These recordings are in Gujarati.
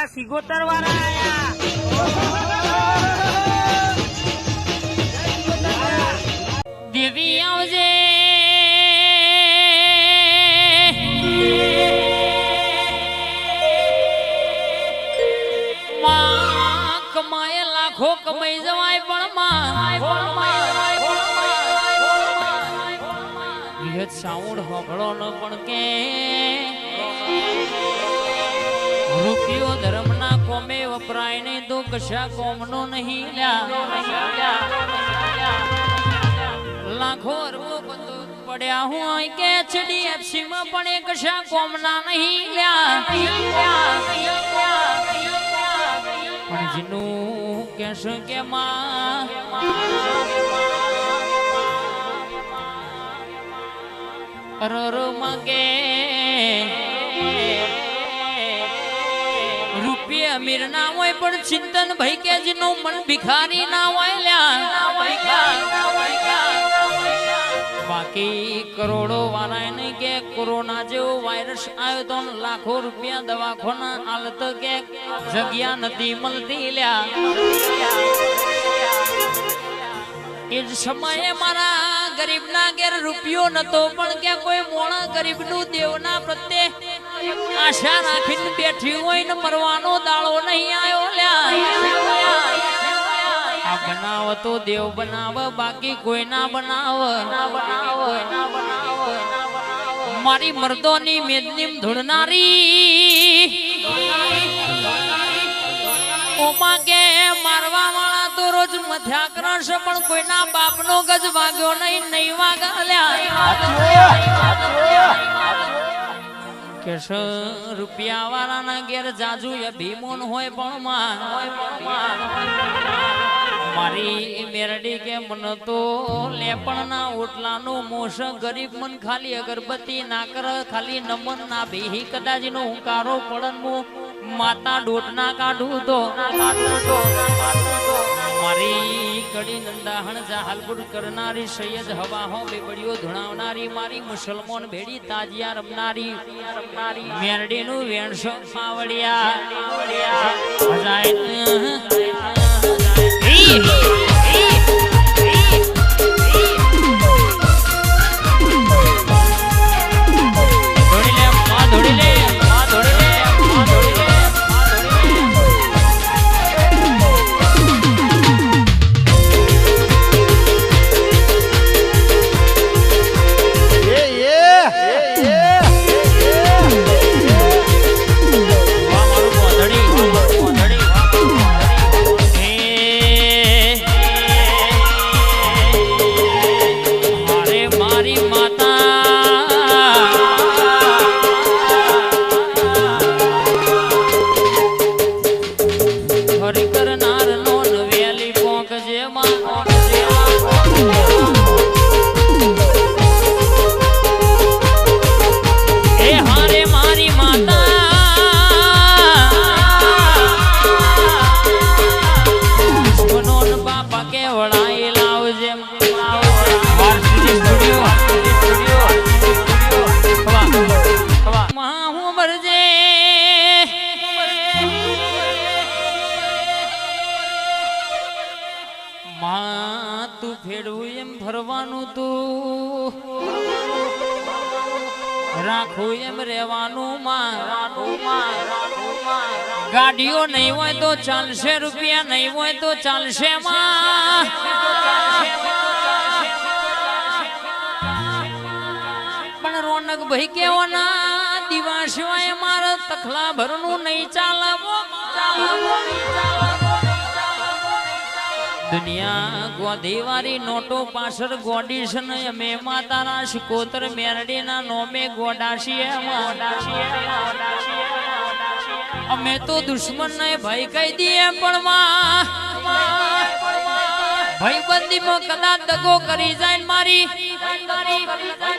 બધા સિગોતર વાળા આયા. લાખો કમાઈ જવાય પણ માં. સાઉન્ડ હગળો ન પણ કે. રૂપિયો ધર્મના કોમે વપરાય ને તો કશા કોમનો નહીં લ્યા. લાખો અરબો પડ્યા હોય કે એચડીએફસી માં પણ એ કશા કોમના નહીં લ્યા. પણ જીનું કહેશે કે માં? મગે. રૂપિયા અમીર ના હોય પણ ચિંતન ભાઈ કે જેનું મન ભિખારી ના હોય બાકી કરોડો વાળા નહીં કે કોરોના જેવો વાયરસ આવ્યો તો લાખો રૂપિયા દવાખાના હાલત કે જગ્યા નથી મળતી લ્યા. એ સમયે મારા ગરીબના ઘેર રૂપિયો નતો પણ કે કોઈ મોણા ગરીબનું દેવના પ્રત્યે આશા રાખીને બેઠી હોય ને મરવાનો દાળો નહીં આવ્યો લ્યા. બનાવ તો દેવ બનાવ, બાકી કોઈ ના બનાવ. મારી મર્દોની મેદનીમ ધૂળનારી. ઓમાં કે મારવા વાળા તો રોજ મથ્યા કરશે પણ કોઈના બાપનો ગજ વાગ્યો નહીં નહીં વાગ્યા કે રૂપિયા વાળાના ઘેર જાજુ એ ભીમોન હોય પણ માન. મારી મેરડી કે મન તો લેપણના ઓટલાનું મોશ ગરીબ મન ખાલી અગરબત્તી ના કર ખાલી નમન, ના બેહી કદાચ નો હુંકારો પડન માતા ડોટ ના કાઢું તો. મારી કડી નંદાહણ જાહલપુર કરનારી સૈયદ હવાહો બેબડીઓ ધુણાવનારી, મારી મુસલમાન ભેડી તાજિયા રમનારી મેરડી નું વેણસો પાવડિયા. ધોડી તું ફેરવું એમ ફરવાનું તું. રાખું એમ રહેવાનું ગાડીઓ નહીં હોય તો ચાલશે, રૂપિયા નહીં હોય તો ચાલશે પણ રોનક ભાઈ કેવો ના સિવાય મારા તખલા ભરનું નહીં ચાલવો. દુનિયા ગોધીવારી નોટો પાછળ ગોડી છે ને અમે માતાના શિકોતર મેરડીના નોમે ગોડાશીએ અમે તો દુશ્મન ને ભય કહી દઈએ પણ માં. ભાઈ બંદીમાં કદાચ દગો કરી જાય મારી.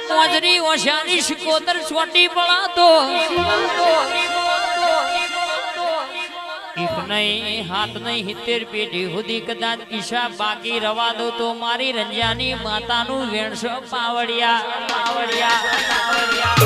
મોજરી ઓશાની શિકોતર છોટી પડાતો. એક નહીં હાથ નહીં હિતેર પેઢી સુધી કદાચ ઈશા બાકી રવા દો તો મારી રંજાની માતાનું વેણશો પાવડિયા. પાવડિયા પાવડિયા